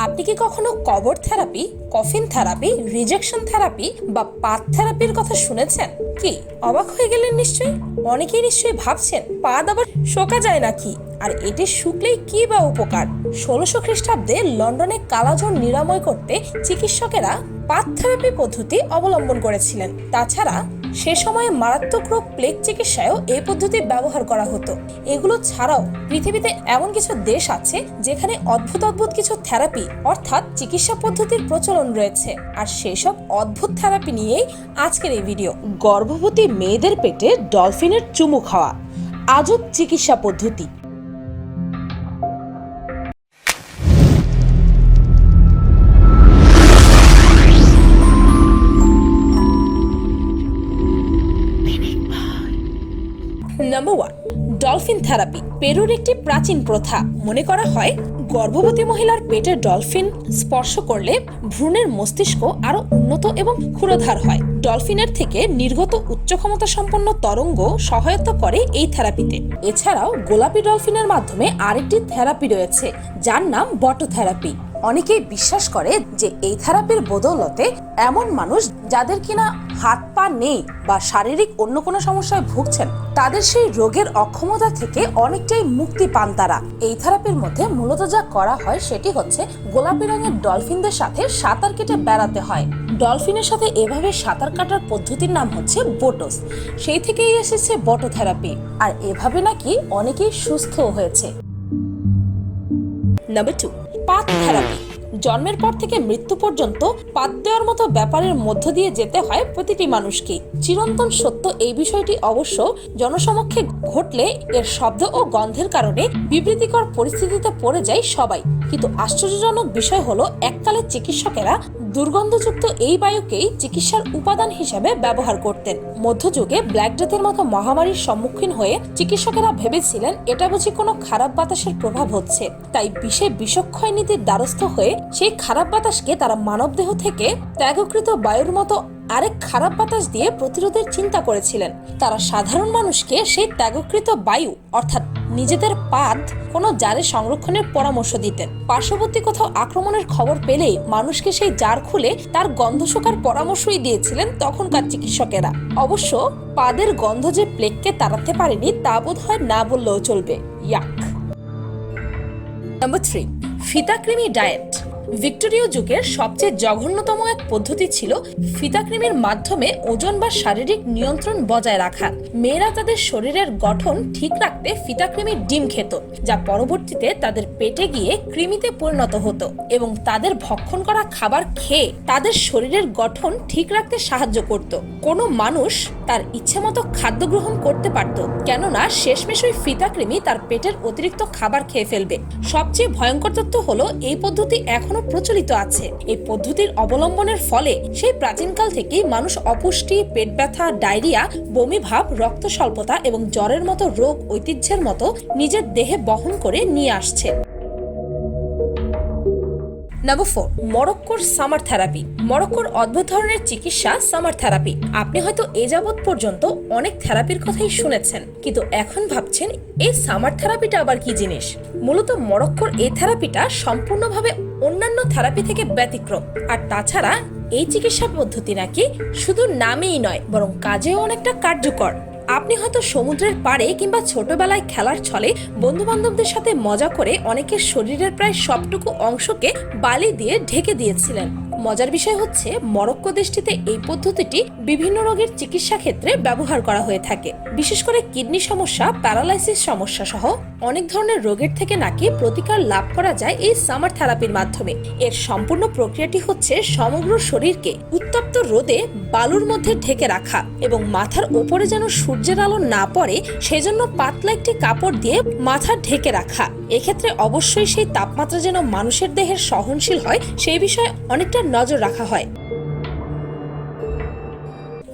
আপনি কি কখনো কবর therapy, coffin therapy, rejection therapy বা পাত থেরাপির কথা শুনেছেন? কি, অবাক হয়ে গেলেন নিশ্চয়ই? অনেকেই নিশ্চয়ই ভাবছেন পাদ আবার শোকা যায় নাকি? আর এটি শুকলেই কি বা উপকার? ষোলোশো খ্রিস্টাব্দে লন্ডনে কালাজ্বর নিরাময় করতে চিকিৎসকেরা পাত থেরাপি পদ্ধতি অবলম্বন করেছিলেন। তাছাড়া সে সময়ে মারাত্মক রোগ প্লেগ চিকিৎসায়ও এই পদ্ধতি ব্যবহার করা হতো। এগুলো ছাড়াও পৃথিবীতে এমন কিছু দেশ আছে যেখানে অদ্ভুত অদ্ভুত কিছু থেরাপি অর্থাৎ চিকিৎসা পদ্ধতির প্রচলন রয়েছে। আর সেসব অদ্ভুত থেরাপি নিয়েই আজকের এই ভিডিও গর্ভবতী মেয়েদের পেটে ডলফিনের চুমু খাওয়া। আজব চিকিৎসা পদ্ধতি। নাম্বার ওয়ান ডলফিন থেরাপি পেরুর একটি প্রাচীন প্রথা। মনে করা হয়, গর্ভবতী মহিলার পেটে ডলফিন স্পর্শ করলে ভ্রূণের মস্তিষ্ক আরও উন্নত এবং ক্ষুরধার হয়। ডলফিনের থেকে নির্গত উচ্চ ক্ষমতা সম্পন্ন তরঙ্গ সহায়তা করে এই থেরাপিতে এছাড়াও গোলাপি ডলফিনের মাধ্যমে আরেকটি থেরাপি রয়েছে, যার নাম বটোথেরাপি। অনেকেই বিশ্বাস করে যে এই থেরাপির বদৌলতে এমন মানুষ যাদের কিনা হাত পা নেই বা শারীরিক অন্য কোনো সমস্যায় ভুগছেন, তাদের সেই রোগের অক্ষমতা থেকে অনেকটাই মুক্তি পান তারা। এই থেরাপির মধ্যে মূলত যা করা হয় সেটি হচ্ছে গোলাপি রঙের ডলফিনদের সাথে সাঁতার কেটে বেড়াতে হয়। ডলফিনের সাথে এভাবে সাঁতার কাটার পদ্ধতির নাম হচ্ছে বোটোস। সেই থেকেই এসেছে বটো থেরাপি। আর এভাবে নাকি অনেকেই সুস্থ হয়েছে। নাম্বার টু পাত থেরাপি। জন্মের পর থেকে মৃত্যু পর্যন্ত পাত দেওয়ার মতো ব্যাপারের মধ্য দিয়ে যেতে হয় প্রতিটি মানুষকে। চিরন্তন সত্য এই বিষয়টি অবশ্য জনসমক্ষে ঘটলে এর শব্দ ও গন্ধের কারণে বিবৃতিকর পরিস্থিতিতে পড়ে যায় সবাই। কিন্তু আশ্চর্যজনক বিষয় হলো, এককালে চিকিৎসকেরা দুর্গন্ধযুক্ত এই বায়ুকেই চিকিৎসার উপাদান হিসেবে ব্যবহার করতেন। মধ্যযুগে ব্ল্যাক ডেথের মতো মহামারীর সম্মুখীন হয়ে চিকিৎসকেরা ভেবেছিলেন এটা বুঝি কোনো খারাপ বাতাসের প্রভাব হচ্ছে। তাই বিষে বিষক্ষয় নীতির দ্বারস্থ হয়ে সেই খারাপ বাতাসকে তারা মানবদেহ থেকে ত্যাগকৃত বায়ুর মতো আরেক খারাপ বাতাস দিয়ে প্রতিরোধের চিন্তা করেছিলেন। তারা সাধারণ মানুষকে সেই ত্যাগকৃত বায়ু, অর্থাৎ নিজেদের পাত কোনো জারের সংরক্ষণের পরামর্শ দিতেন। পার্শ্ববর্তী কোথাও আক্রমণের খবর পেলেই মানুষকে সেই জার খুলে তার গন্ধ শোকার পরামর্শই দিয়েছিলেন তখনকার চিকিৎসকেরা। অবশ্য পাদের গন্ধ যে প্লেগকে তাড়াতে পারেনি তা বোধ হয় না বললেও চলবে। ইয়াক। নাম্বার থ্রি, ফিতাকৃমি ডায়েট। ভিক্টোরীয় যুগের সবচেয়ে জঘন্যতম এক পদ্ধতি ছিল ফিতাকৃমির মাধ্যমে ওজন বা শারীরিক নিয়ন্ত্রণ বজায় রাখা। মেয়েরা তাদের শরীরের গঠন ঠিক রাখতে ফিতাকৃমির ডিম খেত, যা পরবর্তীতে তাদের পেটে গিয়ে কৃমিতে পরিণত হতো এবং তাদের ভক্ষণ করা খাবার খেয়ে তাদের শরীরের গঠন ঠিক রাখতে সাহায্য করত। কোনো মানুষ তার ইচ্ছে মতো খাদ্য গ্রহণ করতে পারত, কেননা শেষমেশ ওই ফিতাকৃমি তার পেটের অতিরিক্ত খাবার খেয়ে ফেলবে। সবচেয়ে ভয়ঙ্কর তথ্য হলো, এই পদ্ধতি এখনও প্রচলিত আছে। এই পদ্ধতির অবলম্বনের ফলে সেই প্রাচীনকাল থেকেই মানুষ অপুষ্টি, পেট ব্যথা, ডায়রিয়া, বমি ভাব রক্ত স্বল্পতা এবং জ্বরের মতো রোগ ঐতিহ্যের মতো নিজের দেহে বহন করে নিয়ে আসছে। নাম্বার ফোর মরক্কোর সামার থেরাপি মরক্কোর অদ্ভুত ধরনের চিকিৎসা সামার থেরাপি আপনি হয়তো এ যাবৎ পর্যন্ত অনেক থেরাপির কথাই শুনেছেন, কিন্তু এখন ভাবছেন এই সামার থেরাপিটা আবার কি জিনিস? মূলত মরক্কোর এই থেরাপিটা সম্পূর্ণভাবে অন্যান্য থেরাপি থেকে ব্যতিক্রম। আর তাছাড়া এই চিকিৎসা পদ্ধতি নাকি শুধু নামেই নয়, বরং কাজেও অনেকটা কার্যকর। আপনি হয়তো সমুদ্রের পাড়ে কিংবা ছোটবেলায় খেলার ছলে বন্ধু বান্ধবদের সাথে মজা করে অনেকের শরীরের প্রায় সবটুকু অংশকে বালি দিয়ে ঢেকে দিয়েছিলেন। মজার বিষয় হচ্ছে, মরক্কো দেশটিতে এই পদ্ধতিটি বিভিন্ন রোগের চিকিৎসা ক্ষেত্রে ব্যবহার করা হয়ে থাকে। বিশেষ করে কিডনি সমস্যা, প্যারালাইসিস সমস্যা সহ অনেক ধরনের রোগের থেকে নাকি প্রতিকার লাভ করা যায় এই সামার থেরাপির মাধ্যমে। এর সম্পূর্ণ প্রক্রিয়াটি হচ্ছে সমগ্র শরীরকে উত্তপ্ত রোদে বালুর মধ্যে ঢেকে রাখা এবং মাথার ওপরে যেন সূর্যের আলো না পড়ে, সেজন্য পাতলা একটি কাপড় দিয়ে মাথা ঢেকে রাখা। এক্ষেত্রে অবশ্যই সেই তাপমাত্রা যেন মানুষের দেহের সহনশীল হয়, সেই বিষয়ে অনেকটা নজর রাখা হয়।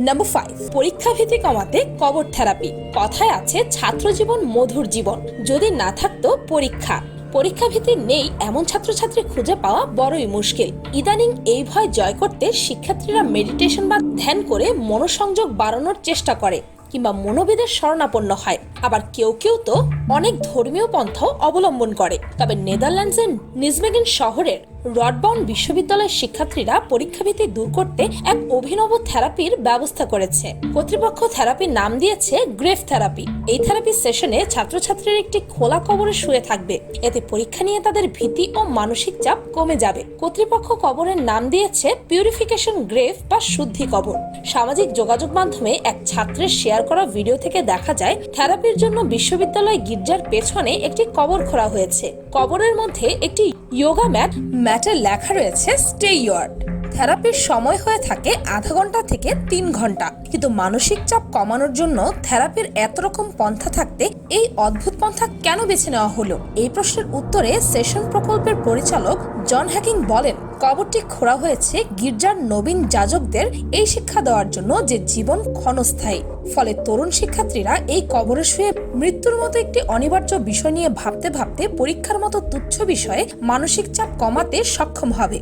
নাম্বার ফাইভ পরীক্ষা ভীতি কমাতে কবর থেরাপি। কথায় আছে ছাত্র জীবন মধুর জীবন। যদি না থাকতো পরীক্ষা। পরীক্ষা ভীতি নেই, এমন ছাত্রছাত্রী খুঁজে পাওয়া বড়ই মুশকিল। ইদানিং এই ভয় জয় করতে শিক্ষার্থীরা মেডিটেশন বা ধ্যান করে মনোসংযোগ বাড়ানোর চেষ্টা করে, কিংবা মনোবিদের শরণাপন্ন হয়। আবার কেউ কেউ তো অনেক ধর্মীয় পন্থাও অবলম্বন করে। তবে নেদারল্যান্ডসের নিজমেগিন শহরের রডবাউন্ড বিশ্ববিদ্যালয়ের শিক্ষার্থীরা পরীক্ষাভীতি দূর করতে এক অভিনব থেরাপির ব্যবস্থা করেছে। কর্তৃপক্ষ থেরাপির নাম দিয়েছে গ্রেফ থেরাপি। এই থেরাপি সেশনে ছাত্রছাত্রীর একটি খোলা কবরে শুয়ে থাকবে। এতে পরীক্ষা নিয়ে তাদের ভীতি ও মানসিক চাপ কমে যাবে। কর্তৃপক্ষ কবরের নাম দিয়েছে পিউরিফিকেশন গ্রেভ বা শুদ্ধি কবর। সামাজিক যোগাযোগ মাধ্যমে এক ছাত্রের শেয়ার করা ভিডিও থেকে দেখা যায়, থেরাপির জন্য বিশ্ববিদ্যালয় গির্জার পেছনে একটি কবর খোঁড়া হয়েছে। কবরের মধ্যে একটি ইয়োগা ম্যাট ম্যাটে লেখা রয়েছে স্টে ইয়ার্ড থেরাপির সময় হয়ে থাকে আধা ঘণ্টা থেকে তিন ঘণ্টা। কিন্তু মানসিক চাপ কমানোর জন্য থেরাপির এত রকম পন্থা থাকতে এই অদ্ভুত পন্থা কেন বেছে নেওয়া হলো? এই প্রশ্নের উত্তরে সেশন প্রকল্পের পরিচালক জন হ্যাকিং বলেন, কবরটি খোঁড়া হয়েছে গির্জার নবীন যাজকদের এই শিক্ষা দেওয়ার জন্য যে জীবন ক্ষণস্থায়ী। ফলে তরুণ শিক্ষার্থীরা এই কবরে শুয়ে মৃত্যুর মতো একটি অনিবার্য বিষয় নিয়ে ভাবতে ভাবতে পরীক্ষার মতো তুচ্ছ বিষয়ে মানসিক চাপ কমাতে সক্ষম হবে।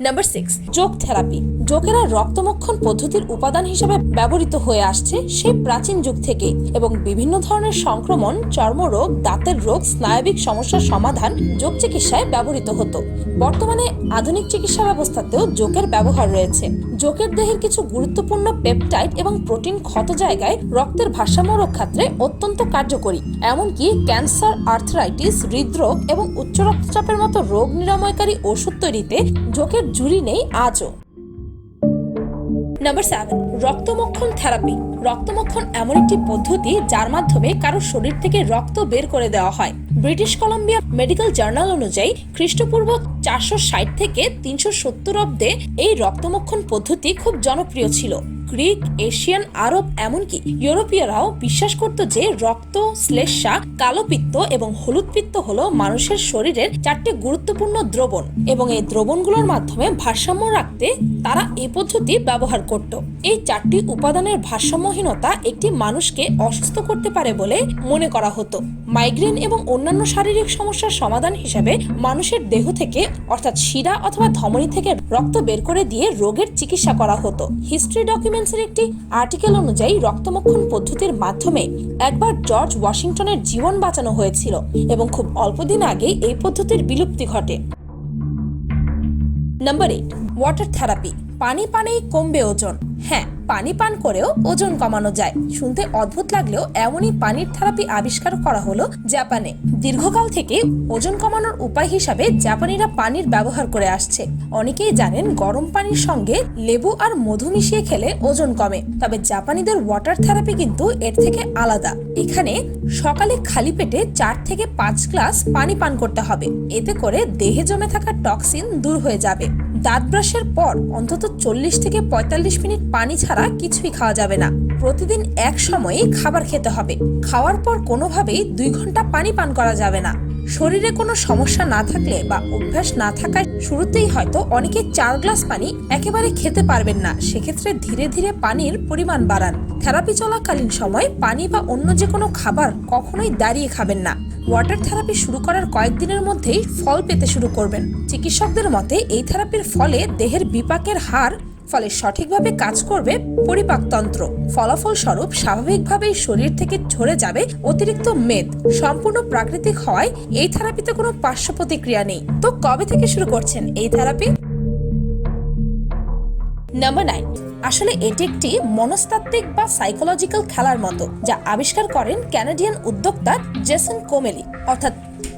নাম্বার সিক্স যোগ থেরাপি যোগেরা রক্তমক্ষণ পদ্ধতির উপাদান হিসেবে ব্যবহৃত হয়ে আসছে সেই প্রাচীন যুগ থেকে এবং বিভিন্ন ধরনের সংক্রমণ, চর্মরোগ, দাঁতের রোগ, স্নায়বিক সমস্যার সমাধান যোগ চিকিৎসায় ব্যবহৃত হতো। বর্তমানে আধুনিক চিকিৎসা ব্যবস্থাতেও যোগের ব্যবহার রয়েছে। যোগের দেহের কিছু গুরুত্বপূর্ণ পেপটাইড এবং প্রোটিন ক্ষত জায়গায় রক্তের ভারসাম্য রক্ষাত্রে অত্যন্ত কার্যকরী, এমনকি ক্যান্সার, আর্থরাইটিস, হৃদরোগ এবং উচ্চ রক্তচাপের মতো রোগ নিরাময়কারী ওষুধ তৈরিতে যোগের জুড়ি নেই আজও। নাম্বার সেভেন রক্তমক্ষণ থেরাপি রক্তমক্ষণ এমন একটি পদ্ধতি যার মাধ্যমে কারও শরীর থেকে রক্ত বের করে দেওয়া হয়। ব্রিটিশ কলম্বিয়া মেডিকেল জার্নাল অনুযায়ী, খ্রিস্টপূর্ব চারশো ষাট থেকে তিনশো সত্তর অব্দে এই রক্তমক্ষণ পদ্ধতি খুব জনপ্রিয় ছিল। গ্রিক, এশিয়ান, আরব, এমনকি ইউরোপীয়রাও বিশ্বাস করত যে রক্ত, শ্লেষ্মা, কালো পিত্ত এবং হলুদ পিত্ত হলো মানুষের শরীরের চারটি গুরুত্বপূর্ণ দ্রবণ এবং এই দ্রবণগুলোর মাধ্যমে ভারসাম্য রাখতে তারা এই পদ্ধতি ব্যবহার করত। এই চারটি উপাদানের ভারসাম্যহীনতা একটি মানুষকে অসুস্থ করতে পারে বলে মনে করা হতো। মাইগ্রেন এবং অন্যান্য শারীরিক সমস্যার সমাধান হিসেবে মানুষের দেহ থেকে, অর্থাৎ শিরা অথবা ধমনী থেকে রক্ত বের করে দিয়ে রোগের চিকিৎসা করা হতো। হিস্ট্রি ডকুমেন্টসের একটি আর্টিকেল অনুযায়ী রক্তমক্ষণ পদ্ধতির মাধ্যমে একবার জর্জ ওয়াশিংটনের জীবন বাঁচানো হয়েছিল এবং খুব অল্প দিন আগে এই পদ্ধতির বিলুপ্তি ঘটে। নাম্বার এইট ওয়াটার থেরাপি পানি পানেই কমবে ওজন। হ্যাঁ পানি পান করেও ওজন কমানো যায়। শুনতে অদ্ভুত লাগলেও এমনই পানির থেরাপি আবিষ্কার করা হলো জাপানে। দীর্ঘকাল থেকে ওজন কমানোর উপায় হিসাবে জাপানিরা পানির ব্যবহার করে আসছে। অনেকেই জানেন গরম পানির সঙ্গে লেবু আর মধু মিশিয়ে খেলে ওজন কমে। তবে জাপানিদের ওয়াটার থেরাপি কিন্তু এর থেকে আলাদা। এখানে সকালে খালি পেটে চার থেকে পাঁচ গ্লাস পানি পান করতে হবে। এতে করে দেহে জমে থাকা টক্সিন দূর হয়ে যাবে। দাঁত ব্রাশের পর অন্তত চল্লিশ থেকে পঁয়তাল্লিশ মিনিট পানি ছাড়া কিছুই খাওয়া যাবে না। প্রতিদিন এক সময়ে খাবার খেতে হবে। খাওয়ার পর কোনোভাবেই দুই ঘণ্টা পানি পান করা যাবে না। শরীরে কোনো সমস্যা না থাকলে বা অভ্যাস না থাকায় শুরুতেই হয়তো অনেকে চার গ্লাস পানি একেবারে খেতে পারবেন না। সেক্ষেত্রে ধীরে ধীরে পানির পরিমাণ বাড়ান। থেরাপি চলাকালীন সময় পানি বা অন্য যে কোনো খাবার কখনোই দাঁড়িয়ে খাবেন না। ওয়াটার থেরাপি শুরু করার কয়েকদিনের মধ্যেই ফল পেতে শুরু করবেন। চিকিৎসকদের মতে, এই থেরাপির ফলে দেহের বিপাকের হার ফলে সঠিকভাবে কাজ করবে পরিপাকতন্ত্র ফলাফল স্বরূপ স্বাভাবিকভাবেই শরীর থেকে ঝরে যাবে অতিরিক্ত মেদ। সম্পূর্ণ প্রাকৃতিক হওয়ায় এই থেরাপিতে কোনো পার্শ্ব প্রতিক্রিয়া নেই। তো কবে থেকে শুরু করছেন এই থেরাপি নাম্বার নাইন আসলে এটি একটি মনস্তাত্ত্বিক বা সাইকোলজিক্যাল খেলার মতো, যা আবিষ্কার করেন ক্যানাডিয়ান উদ্যোক্তা জেসন কোমেলি অর্থাৎ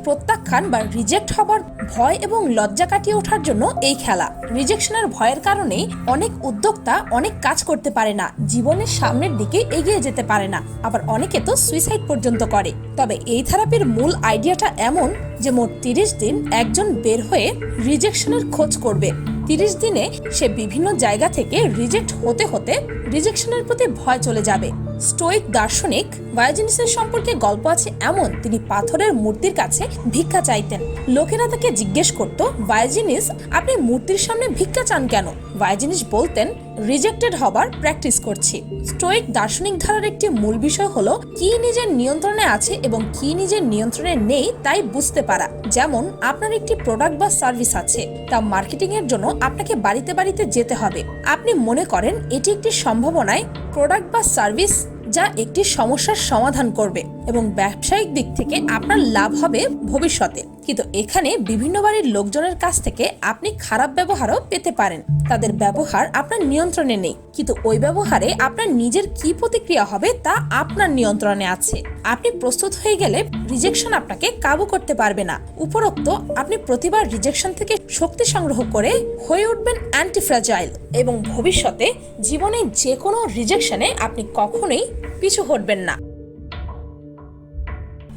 প্রত্যাখ্যান বা রিজেক্ট হবার ভয় এবং লজ্জা কাটিয়ে ওঠার জন্য এই খেলা। রিজেকশনের ভয়ের কারণে অনেক উদ্যোক্তা অনেক কাজ করতে পারে না, জীবনের সামনের দিকে এগিয়ে যেতে পারে না। আবার অনেকে তো সুইসাইড পর্যন্ত করে। তবে এই থেরাপির মূল আইডিয়াটা এমন যে মোট তিরিশ দিন একজন বের হয়ে রিজেকশনের খোঁজ করবে। তিরিশ দিনে সে বিভিন্ন জায়গা থেকে রিজেক্ট হতে হতে রিজেকশনের প্রতি ভয় চলে যাবে। স্টোইক দার্শনিক ভায়োজিনিসের সম্পর্কে গল্প আছে এমন, তিনি পাথরের মূর্তির কাছে ভিক্ষা চাইতেন। লোকেরা তাকে জিজ্ঞেস করত, ভায়োজিনিস, আপনি মূর্তির সামনে ভিক্ষা চান কেন? ভায়োজিনিস বলতেন রিজেক্টেড হবার প্র্যাকটিস করছি। স্টোইক দার্শনিক ধারার একটি মূল বিষয় হলো, কি নিজের নিয়ন্ত্রণে আছে এবং কি নিজের নিয়ন্ত্রণে নেই তাই বুঝতে পারা। যেমন, আপনার একটি প্রোডাক্ট বা সার্ভিস আছে, তা মার্কেটিং এর জন্য আপনাকে বাড়িতে বাড়িতে যেতে হবে। আপনি মনে করেন, এটি একটি সম্ভাবনায় প্রোডাক্ট বা সার্ভিস যা একটি সমস্যার সমাধান করবে এবং ব্যবসায়িক দিক থেকে আপনার লাভ হবে ভবিষ্যতে। কিন্তু এখানে বিভিন্ন বাড়ির লোকজনের কাছ থেকে আপনি খারাপ ব্যবহারও পেতে পারেন। তাদের ব্যবহার আপনার নিয়ন্ত্রণে নেই। কিন্তু ওই ব্যবহারে আপনার নিজের কি প্রতিক্রিয়া হবে তা আপনার নিয়ন্ত্রণে আছে। আপনি প্রস্তুত হয়ে গেলে রিজেকশন আপনাকে কাবু করতে পারবে না। উপরোক্ত আপনি প্রতিবার রিজেকশন থেকে শক্তি সংগ্রহ করে হয়ে উঠবেন অ্যান্টি ফ্র্যাজাইল এবং ভবিষ্যতে জীবনে যে কোনো রিজেকশনে আপনি কখনোই পিছু হটবেন না।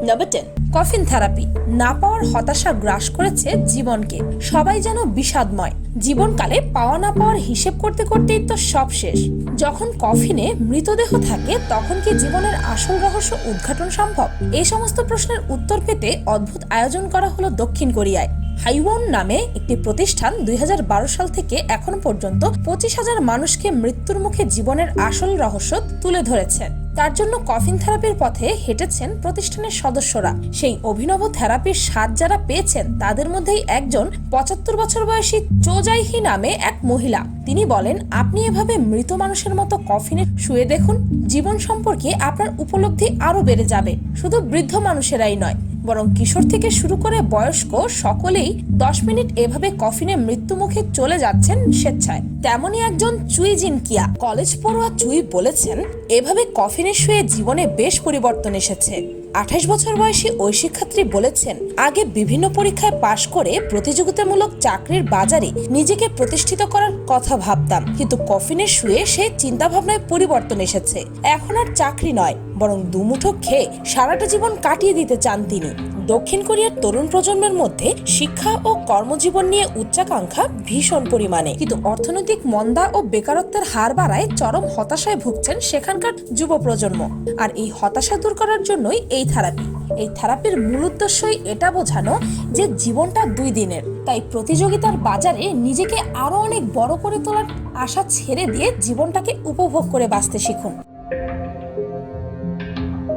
নাম্বার টেন কফিন থেরাপি না পাওয়ার হতাশা গ্রাস করেছে জীবনকে। সবাই যেন বিষাদময়। জীবনকালে পাওয়া না পাওয়ার হিসেব করতে করতেই তো সব শেষ। যখন কফিনে মৃতদেহ থাকে, তখন কি জীবনের আসল রহস্য উদ্ঘাটন সম্ভব? এই সমস্ত প্রশ্নের উত্তর পেতে অদ্ভুত আয়োজন করা হলো দক্ষিণ কোরিয়ায়। হাইওয়ন নামে একটি প্রতিষ্ঠান দুই হাজার বারো সাল থেকে এখন পর্যন্ত পঁচিশ হাজার মানুষকে মৃত্যুর মুখে জীবনের আসল রহস্য তুলে ধরেছেন তার জন্য কফিন থেরাপির পথে হেঁটেছেন প্রতিষ্ঠানের সদস্যরা। সেই অভিনব থেরাপির স্বাদ যারা পেয়েছেন, তাদের মধ্যেই একজন পঁচাত্তর বছর বয়সী চোজাইহি নামে এক মহিলা। তিনি বলেন, আপনি এভাবে মৃত মানুষের মতো কফিনে শুয়ে দেখুন, জীবন সম্পর্কে আপনার উপলব্ধি আরও বেড়ে যাবে। শুধু বৃদ্ধ মানুষেরাই নয় বরং কিশোর থেকে শুরু করে বয়স্ক সকলেই দশ মিনিট এভাবে কফিনে মৃত্যুমুখে চলে যাচ্ছেন স্বেচ্ছায়। তেমনই একজন চুই জিনকিয়া কলেজ পড়ুয়া চুই বলেছেন, এভাবে কফিনে শুয়ে জীবনে বেশ পরিবর্তন এসেছে। আঠাশ বছর বয়সী ওই শিক্ষার্থী বলেছেন, আগে বিভিন্ন পরীক্ষায় পাশ করে প্রতিযোগিতামূলক চাকরির বাজারে নিজেকে প্রতিষ্ঠিত করার কথা ভাবতাম। কিন্তু কফিনে শুয়ে সে চিন্তা ভাবনায় পরিবর্তন এসেছে। এখন আর চাকরি নয়, বরং দুমুঠো খেয়ে সারাটা জীবন কাটিয়ে দিতে চান তিনি। দক্ষিণ কোরিয়ার তরুণ প্রজন্মের মধ্যে শিক্ষা ও কর্মজীবন নিয়ে উচ্চাকাঙ্ক্ষা ভীষণ পরিমাণে। কিন্তু অর্থনৈতিক মন্দা ও বেকারত্বের হার বাড়ায় চরম হতাশায় ভুগছেন সেখানকার যুব প্রজন্ম। আর এই হতাশা দূর করার জন্যই এই থেরাপি। এই থেরাপির মূল উদ্দেশ্যই এটা বোঝানো যে জীবনটা দুই দিনের। তাই প্রতিযোগিতার বাজারে নিজেকে আরও অনেক বড় করে তোলার আশা ছেড়ে দিয়ে জীবনটাকে উপভোগ করে বাঁচতে শিখুন।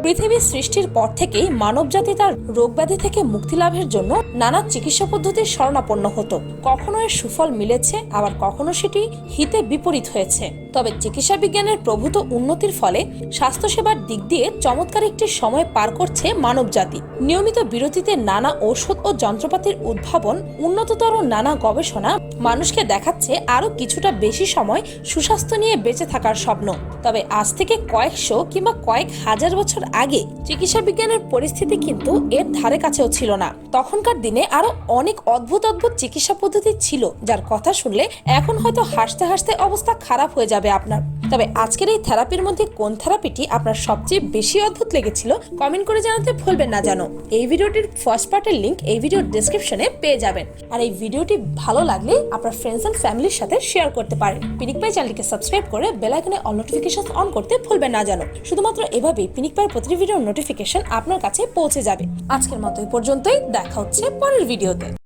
পৃথিবীর সৃষ্টির পর থেকেই মানবজাতি তার রোগব্যাধি থেকে মুক্তি লাভের জন্য নানা চিকিৎসা পদ্ধতির শরণাপন্ন হতো। কখনো এর সুফল মিলেছে, আবার কখনো সেটি হিতে বিপরীত হয়েছে। তবে চিকিৎসা বিজ্ঞানের প্রভূত উন্নতির ফলে স্বাস্থ্যসেবার দিক দিয়ে চমৎকার একটি সময় পার করছে মানবজাতি। নিয়মিত বিরতিতে নানা ঔষধ ও যন্ত্রপাতির উদ্ভাবন, উন্নততর নানা গবেষণা মানুষকে দেখাচ্ছে আরও কিছুটা বেশি সময় সুস্বাস্থ্য নিয়ে বেঁচে থাকার স্বপ্ন। তবে আজ থেকে কয়েকশো কিংবা কয়েক হাজার বছর আগে চিকিৎসা বিজ্ঞানের পরিস্থিতি কিন্তু এর ধারে কাছেও ছিল না। তখনকার দিনে আরও অনেক অদ্ভুত অদ্ভুত চিকিৎসা পদ্ধতি ছিল, যার কথা শুনলে এখন হয়তো হাসতে হাসতে অবস্থা খারাপ হয়ে যাবে। আপনার। তবে আজকের এই থেরাপির মধ্যে কোন থেরাপিটি আপনার সবচেয়ে বেশি অদ্ভুত লেগেছিল কমেন্ট করে জানাতে ভুলবেন না জানো। এই ভিডিওটির ফার্স্ট পার্টের লিংক এই ভিডিওর ডেসক্রিপশনে পেয়ে যাবেন। আর এই ভিডিওটি ভালো লাগলে আপনার ফ্রেন্ডস এন্ড ফ্যামিলির সাথে শেয়ার করতে পারেন। পিনিক পাই চ্যানেলটিকে সাবস্ক্রাইব করে বেল আইকনে অল নোটিফিকেশন অন করতে ভুলবেন না জানো। শুধুমাত্র এভাবেই পিনিক পাইয়ের প্রতিটি ভিডিওর নোটিফিকেশন আপনার কাছে পৌঁছে যাবে। আজকের মতো এই পর্যন্তই, দেখা হচ্ছে পরের ভিডিওতে